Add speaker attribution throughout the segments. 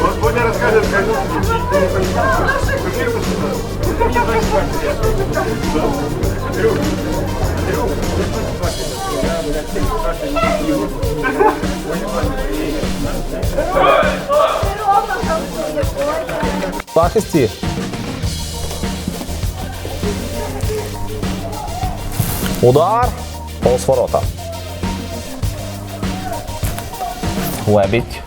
Speaker 1: Вот Боня расскажет, как
Speaker 2: В захисті. Удар. Повз ворота. Лебідь.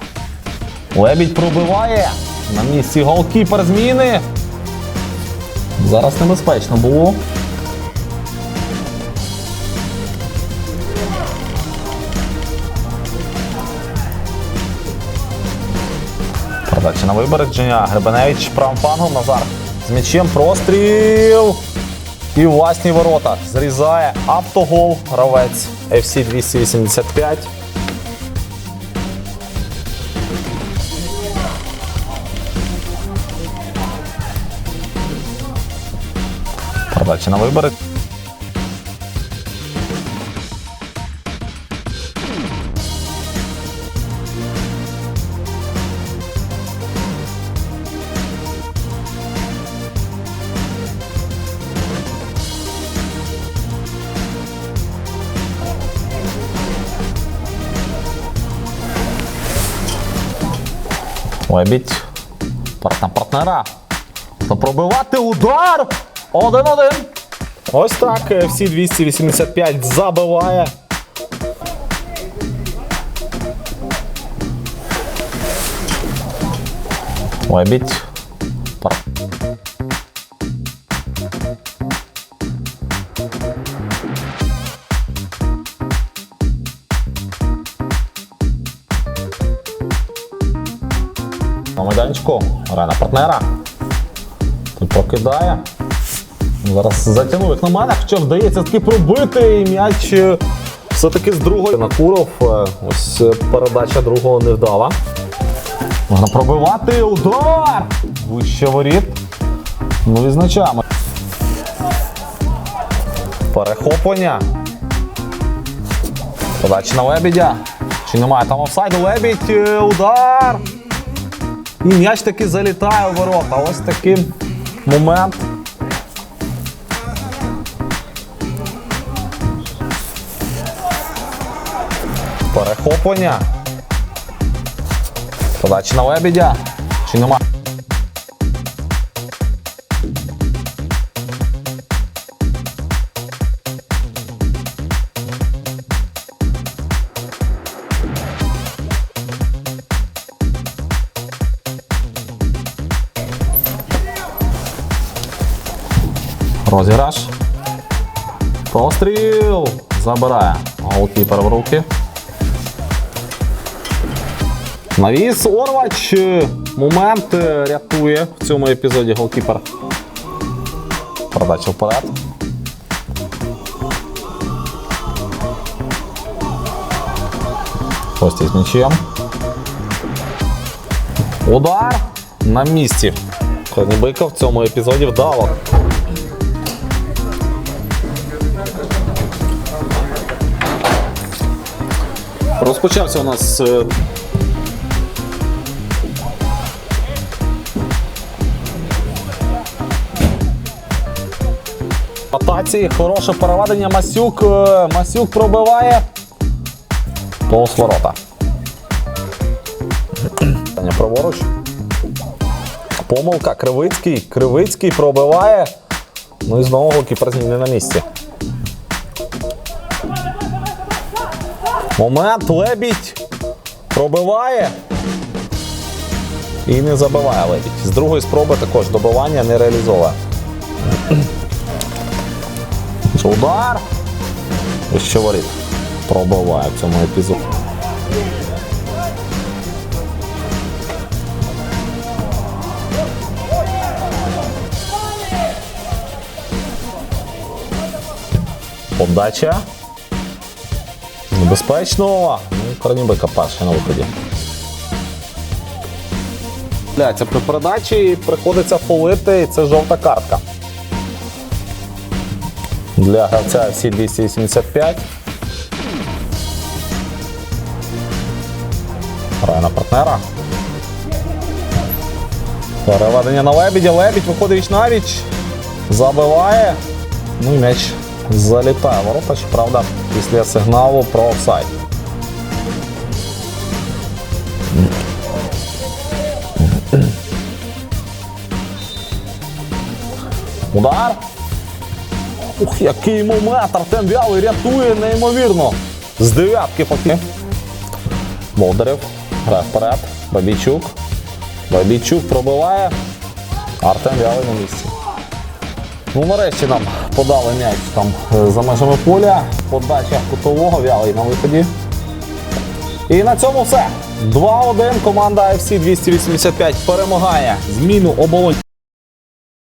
Speaker 2: Лебідь пробиває. На місці голкіпер зміни. Зараз небезпечно було. Передача на випередження. Гребеневич правим флангом. Назар з м'ячем. Простріл. І власні ворота. Зрізає автогол. Гравець FC 285. Передача на вибори. Лебідь. Партна партнера. Та пробивати удар! Один-один. Ось так. Всі 285 забиває. Лебідь. Пар- майданчику. Арена партнера. Тут покидає. Зараз затягнув як на мене, хоча вдається таки пробити і м'яч е, все-таки з другої. Накуров. е, Ось е, передача другого не вдала. Можна пробивати удар! Вище воріт. Ну, відзначаємо. Перехоплення. Подача на лебідя. Чи немає там офсайду? Лебідь, удар! І м'яч таки залітає у ворота. Ось такий момент. Перехоплення. Подача на лебідя. Чи нема? Розіграш. Постріл. Забирає. Голкіпер в руки. Навіс Орвач. Момент е, рятує в цьому епізоді голкіпер. Передача вперед. Костя з м'ячем. Удар на місці. Корнібика в цьому епізоді вдало. Розпочався у нас е, атаці. Хороше переведення. Масюк. е, Масюк пробиває. Повз ворота. Питання Праворуч. Помилка. Кривицький. Кривицький пробиває. Ну і знову голкіпер зміни на місці. Момент. Лебідь. Пробиває. І не забиває лебідь. З другої спроби також добивання не реалізовує. Удар. І ще воріт. Пробиває в цьому епізоді. Подача. Небезпечно. Ну, Корнібика перший на виході. Це при передачі приходиться фолити, і це жовта картка. для гравця FC 285. Грає на партнера. Переведення на лебідя. Лебідь виходить віч на віч. Забиває. Ну і м'яч залітає. Ворота, щоправда, після сигналу про офсайд. Удар. Ух, який момент! Артем Вялий рятує неймовірно. З дев'ятки поки. Болдарев. Грає вперед. Бабійчук. Бабійчук пробиває. Артем Вялий на місці. Ну, нарешті нам подали м'яч там е, за межами поля. Подача кутового вялий на виході. І на цьому все. 2-1. Команда FC 285 перемагає зміну оболонь.